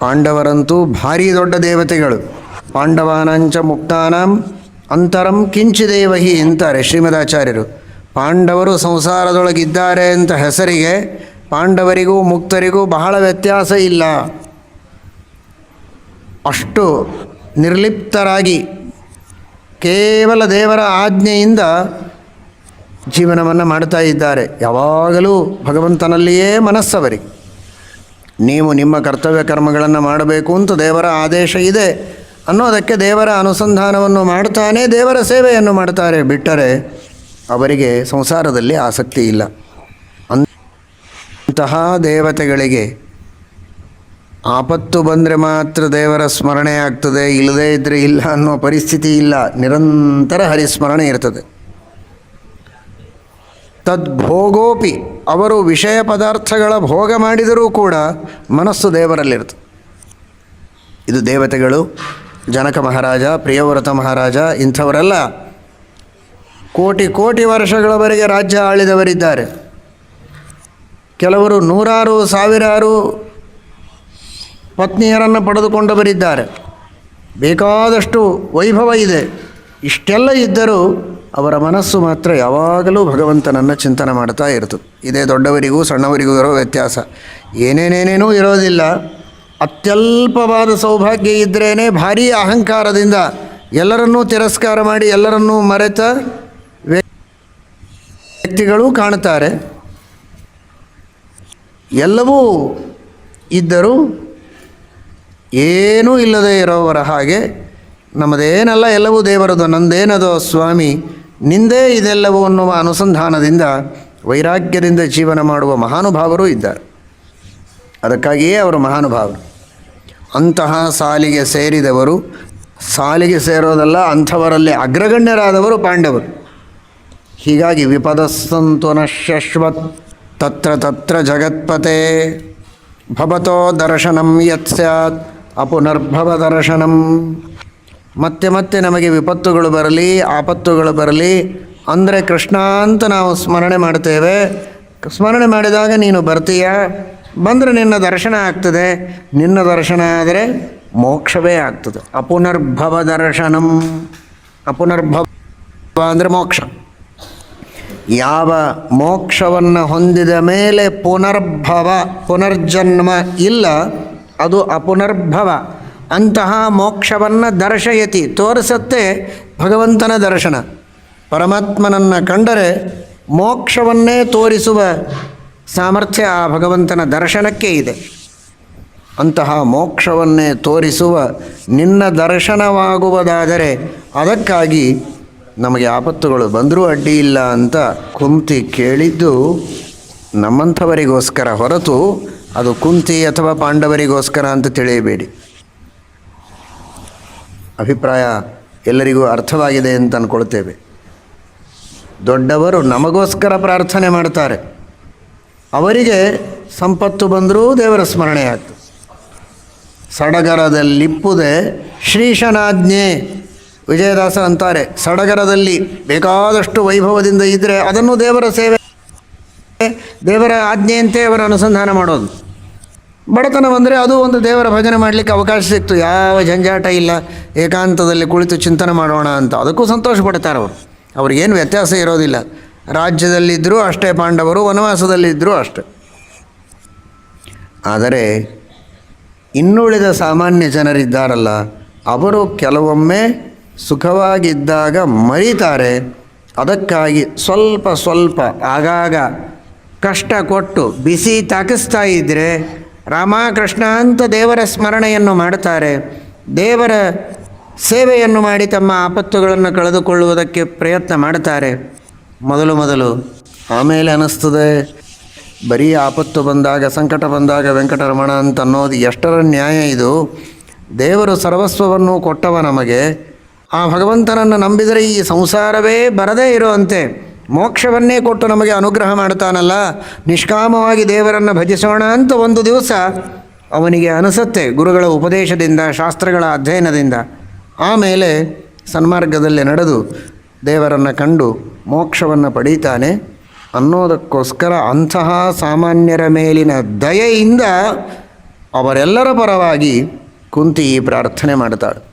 ಪಾಂಡವರಂತೂ ಭಾರೀ ದೊಡ್ಡ ದೇವತೆಗಳು. ಪಾಂಡವಾನಾಂಚ ಮುಕ್ತಾನಾಂ ಅಂತರಂ ಕಿಂಚಿದೇವಹಿ ಅಂತಾರೆ ಶ್ರೀಮದಾಚಾರ್ಯರು. ಪಾಂಡವರು ಸಂಸಾರದೊಳಗಿದ್ದಾರೆ ಅಂತ ಹೆಸರಿಗೆ ಪಾಂಡವರಿಗೂ ಮುಕ್ತರಿಗೂ ಬಹಳ ವ್ಯತ್ಯಾಸ ಇಲ್ಲ. ಅಷ್ಟು ನಿರ್ಲಿಪ್ತರಾಗಿ ಕೇವಲ ದೇವರ ಆಜ್ಞೆಯಿಂದ ಜೀವನವನ್ನು ಮಾಡ್ತಾ ಇದ್ದಾರೆ. ಯಾವಾಗಲೂ ಭಗವಂತನಲ್ಲಿಯೇ ಮನಸ್ಸವರಿಗೆ ನೀವು ನಿಮ್ಮ ಕರ್ತವ್ಯ ಕರ್ಮಗಳನ್ನು ಮಾಡಬೇಕು ಅಂತ ದೇವರ ಆದೇಶ ಇದೆ. ಅನ್ನೋದಕ್ಕೆ ದೇವರ ಅನುಸಂಧಾನವನ್ನು ಮಾಡ್ತಾನೆ, ದೇವರ ಸೇವೆಯನ್ನು ಮಾಡ್ತಾರೆ. ಬಿಟ್ಟರೆ ಅವರಿಗೆ ಸಂಸಾರದಲ್ಲಿ ಆಸಕ್ತಿ ಇಲ್ಲ. ಅಂತಹ ದೇವತೆಗಳಿಗೆ ಆಪತ್ತು ಬಂದರೆ ಮಾತ್ರ ದೇವರ ಸ್ಮರಣೆ ಆಗ್ತದೆ, ಇಲ್ಲದೇ ಇದ್ದರೆ ಇಲ್ಲ ಅನ್ನೋ ಪರಿಸ್ಥಿತಿ ಇಲ್ಲ. ನಿರಂತರ ಹರಿಸ್ಮರಣೆ ಇರ್ತದೆ. ತದ್ಭೋಗೋಪಿ. ಅವರು ವಿಷಯ ಪದಾರ್ಥಗಳ ಭೋಗ ಮಾಡಿದರೂ ಕೂಡ ಮನಸ್ಸು ದೇವರಲ್ಲಿರುತ್ತೆ. ಇದು ದೇವತೆಗಳು, ಜನಕ ಮಹಾರಾಜ, ಪ್ರಿಯವ್ರತ ಮಹಾರಾಜ, ಇಂಥವರೆಲ್ಲ ಕೋಟಿ ಕೋಟಿ ವರ್ಷಗಳವರೆಗೆ ರಾಜ್ಯ ಆಳಿದವರಿದ್ದಾರೆ. ಕೆಲವರು ನೂರಾರು, ಸಾವಿರಾರು ಪತ್ನಿಯರನ್ನು ಪಡೆದುಕೊಂಡವರಿದ್ದಾರೆ. ಬೇಕಾದಷ್ಟು ವೈಭವ ಇದೆ. ಇಷ್ಟೆಲ್ಲ ಇದ್ದರೂ ಅವರ ಮನಸ್ಸು ಮಾತ್ರ ಯಾವಾಗಲೂ ಭಗವಂತನನ್ನು ಚಿಂತನೆ ಮಾಡ್ತಾ ಇರ್ತದೆ ಇದೇ ದೊಡ್ಡವರಿಗೂ ಸಣ್ಣವರಿಗೂ ಇರೋ ವ್ಯತ್ಯಾಸ. ಏನೇನೇನೇನೂ ಇರೋದಿಲ್ಲ. ಅತ್ಯಲ್ಪವಾದ ಸೌಭಾಗ್ಯ ಇದ್ದರೇ ಭಾರೀ ಅಹಂಕಾರದಿಂದ ಎಲ್ಲರನ್ನೂ ತಿರಸ್ಕಾರ ಮಾಡಿ ಎಲ್ಲರನ್ನೂ ಮರೆತ ವ್ಯಕ್ತಿಗಳು ಕಾಣುತ್ತಾರೆ. ಎಲ್ಲವೂ ಇದ್ದರೂ ಏನೂ ಇಲ್ಲದೆ ಇರೋವರ ಹಾಗೆ ನಮ್ಮದೇನಲ್ಲ ಎಲ್ಲವೂ ದೇವರದು, ನಂದೇನದೋ ಸ್ವಾಮಿ ನಿಂದೇ ಇದೆಲ್ಲವೂ ಅನ್ನುವ ಅನುಸಂಧಾನದಿಂದ ವೈರಾಗ್ಯದಿಂದ ಜೀವನ ಮಾಡುವ ಮಹಾನುಭಾವರು ಇದ್ದಾರೆ. ಅದಕ್ಕಾಗಿಯೇ ಅವರು ಮಹಾನುಭಾವರು. ಅಂತಹ ಸಾಲಿಗೆ ಸೇರಿದವರು, ಸಾಲಿಗೆ ಸೇರೋದಲ್ಲ, ಅಂಥವರಲ್ಲಿ ಅಗ್ರಗಣ್ಯರಾದವರು ಪಾಂಡವರು. ಹೀಗಾಗಿ ವಿಪದಸ್ಸಂತು ಶಶ್ವತ್ ತತ್ರ ತತ್ರ ಜಗತ್ಪತೆ. ಭವತೋ ದರ್ಶನಂ ಯತ್ ಸ್ಯಾತ್, ಅಪುನರ್ಭವ ದರ್ಶನಂ. ಮತ್ತೆ ಮತ್ತೆ ನಮಗೆ ವಿಪತ್ತುಗಳು ಬರಲಿ, ಆಪತ್ತುಗಳು ಬರಲಿ. ಅಂದರೆ ಕೃಷ್ಣ ಅಂತ ನಾವು ಸ್ಮರಣೆ ಮಾಡ್ತೇವೆ ಸ್ಮರಣೆ ಮಾಡಿದಾಗ ನೀನು ಬರ್ತೀಯ? ಬಂದರೆ ನಿನ್ನ ದರ್ಶನ ಆಗ್ತದೆ. ನಿನ್ನ ದರ್ಶನ ಆದರೆ ಮೋಕ್ಷವೇ ಆಗ್ತದೆ. ಅಪುನರ್ಭವ ದರ್ಶನಂ. ಅಪುನರ್ಭವ ಅಂದರೆ ಮೋಕ್ಷ. ಯಾವ ಮೋಕ್ಷವನ್ನು ಹೊಂದಿದ ಮೇಲೆ ಪುನರ್ಭವ, ಪುನರ್ಜನ್ಮ ಇಲ್ಲ, ಅದು ಅಪುನರ್ಭವ. ಅಂತಹ ಮೋಕ್ಷವನ್ನು ದರ್ಶಯತಿ, ತೋರಿಸತ್ತೆ ಭಗವಂತನ ದರ್ಶನ. ಪರಮಾತ್ಮನನ್ನು ಕಂಡರೆ ಮೋಕ್ಷವನ್ನೇ ತೋರಿಸುವ ಸಾಮರ್ಥ್ಯ ಆ ಭಗವಂತನ ದರ್ಶನಕ್ಕೆ ಇದೆ. ಅಂತಹ ಮೋಕ್ಷವನ್ನೇ ತೋರಿಸುವ ನಿನ್ನ ದರ್ಶನವಾಗುವುದಾದರೆ ಅದಕ್ಕಾಗಿ ನಮಗೆ ಆಪತ್ತುಗಳು ಬಂದರೂ ಅಡ್ಡಿ ಇಲ್ಲ ಅಂತ ಕುಂತಿ ಕೇಳಿದ್ದು ನಮ್ಮಂಥವರಿಗೋಸ್ಕರ ಹೊರತು ಅದು ಕುಂತಿ ಅಥವಾ ಪಾಂಡವರಿಗೋಸ್ಕರ ಅಂತ ತಿಳಿಯಬೇಡಿ. ಅಭಿಪ್ರಾಯ ಎಲ್ಲರಿಗೂ ಅರ್ಥವಾಗಿದೆ ಅಂತ ಅಂದ್ಕೊಳ್ತೇವೆ ದೊಡ್ಡವರು ನಮಗೋಸ್ಕರ ಪ್ರಾರ್ಥನೆ ಮಾಡ್ತಾರೆ. ಅವರಿಗೆ ಸಂಪತ್ತು ಬಂದರೂ ದೇವರ ಸ್ಮರಣೆ ಆಗ್ತದೆ ಸಡಗರದಲ್ಲಿಪ್ಪುದೆ ಶ್ರೀಶನಾಜ್ಞೆ ವಿಜಯದಾಸ ಅಂತಾರೆ. ಸಡಗರದಲ್ಲಿ ಬೇಕಾದಷ್ಟು ವೈಭವದಿಂದ ಇದ್ದರೆ ಅದನ್ನು ದೇವರ ಸೇವೆ, ದೇವರ ಆಜ್ಞೆಯಂತೆ ಅವರ ಅನುಸಂಧಾನ ಮಾಡೋದು. ಬಡತನ ಬಂದರೆ ಅದು ಒಂದು ದೇವರ ಭಜನೆ ಮಾಡಲಿಕ್ಕೆ ಅವಕಾಶ ಸಿಕ್ತು. ಯಾವ ಜಂಜಾಟ ಇಲ್ಲ. ಏಕಾಂತದಲ್ಲಿ ಕುಳಿತು ಚಿಂತನೆ ಮಾಡೋಣ ಅಂತ. ಅದಕ್ಕೂ ಸಂತೋಷ ಪಡ್ತಾರೆ ಅವರು ಅವ್ರಿಗೇನು ವ್ಯತ್ಯಾಸ ಇರೋದಿಲ್ಲ. ರಾಜ್ಯದಲ್ಲಿದ್ದರೂ ಅಷ್ಟೇ ಪಾಂಡವರು ವನವಾಸದಲ್ಲಿದ್ದರೂ ಅಷ್ಟೆ. ಆದರೆ ಇನ್ನುಳಿದ ಸಾಮಾನ್ಯ ಜನರಿದ್ದಾರಲ್ಲ, ಅವರು ಕೆಲವೊಮ್ಮೆ ಸುಖವಾಗಿದ್ದಾಗ ಮರೀತಾರೆ. ಅದಕ್ಕಾಗಿ ಸ್ವಲ್ಪ ಸ್ವಲ್ಪ ಆಗಾಗ ಕಷ್ಟ ಕೊಟ್ಟು ಬಿಸಿ ತಾಕಿಸ್ತಾ ಇದ್ದರೆ ರಾಮಕೃಷ್ಣ ಅಂತ ದೇವರ ಸ್ಮರಣೆಯನ್ನು ಮಾಡುತ್ತಾರೆ. ದೇವರ ಸೇವೆಯನ್ನು ಮಾಡಿ ತಮ್ಮ ಆಪತ್ತುಗಳನ್ನು ಕಳೆದುಕೊಳ್ಳುವುದಕ್ಕೆ ಪ್ರಯತ್ನ ಮಾಡುತ್ತಾರೆ. ಮೊದಲು ಮೊದಲು ಆಮೇಲೆ ಅನ್ನಿಸ್ತದೆ. ಬರೀ ಆಪತ್ತು ಬಂದಾಗ, ಸಂಕಟ ಬಂದಾಗ ವೆಂಕಟರಮಣ ಅಂತ ಅನ್ನೋದು ಎಷ್ಟರ ನ್ಯಾಯ ಇದು. ದೇವರು ಸರ್ವಸ್ವವನ್ನು ಕೊಟ್ಟವ ನಮಗೆ. ಆ ಭಗವಂತನನ್ನು ನಂಬಿದರೆ ಈ ಸಂಸಾರವೇ ಬರದೇ ಇರುವಂತೆ. ಮೋಕ್ಷವನ್ನೇ ಕೊಟ್ಟು ನಮಗೆ ಅನುಗ್ರಹ ಮಾಡ್ತಾನಲ್ಲ ನಿಷ್ಕಾಮವಾಗಿ ದೇವರನ್ನು ಭಜಿಸೋಣ ಅಂತ ಒಂದು ದಿವಸ ಅವನಿಗೆ ಅನಿಸುತ್ತೆ ಗುರುಗಳ ಉಪದೇಶದಿಂದ, ಶಾಸ್ತ್ರಗಳ ಅಧ್ಯಯನದಿಂದ. ಆಮೇಲೆ ಸನ್ಮಾರ್ಗದಲ್ಲಿ ನಡೆದು ದೇವರನ್ನು ಕಂಡು ಮೋಕ್ಷವನ್ನು ಪಡೀತಾನೆ ಅನ್ನೋದಕ್ಕೋಸ್ಕರ ಅಂತಹ ಸಾಮಾನ್ಯರ ಮೇಲಿನ ದಯೆಯಿಂದ ಅವರೆಲ್ಲರ ಪರವಾಗಿ ಕುಂತಿ ಪ್ರಾರ್ಥನೆ ಮಾಡ್ತಾಳೆ.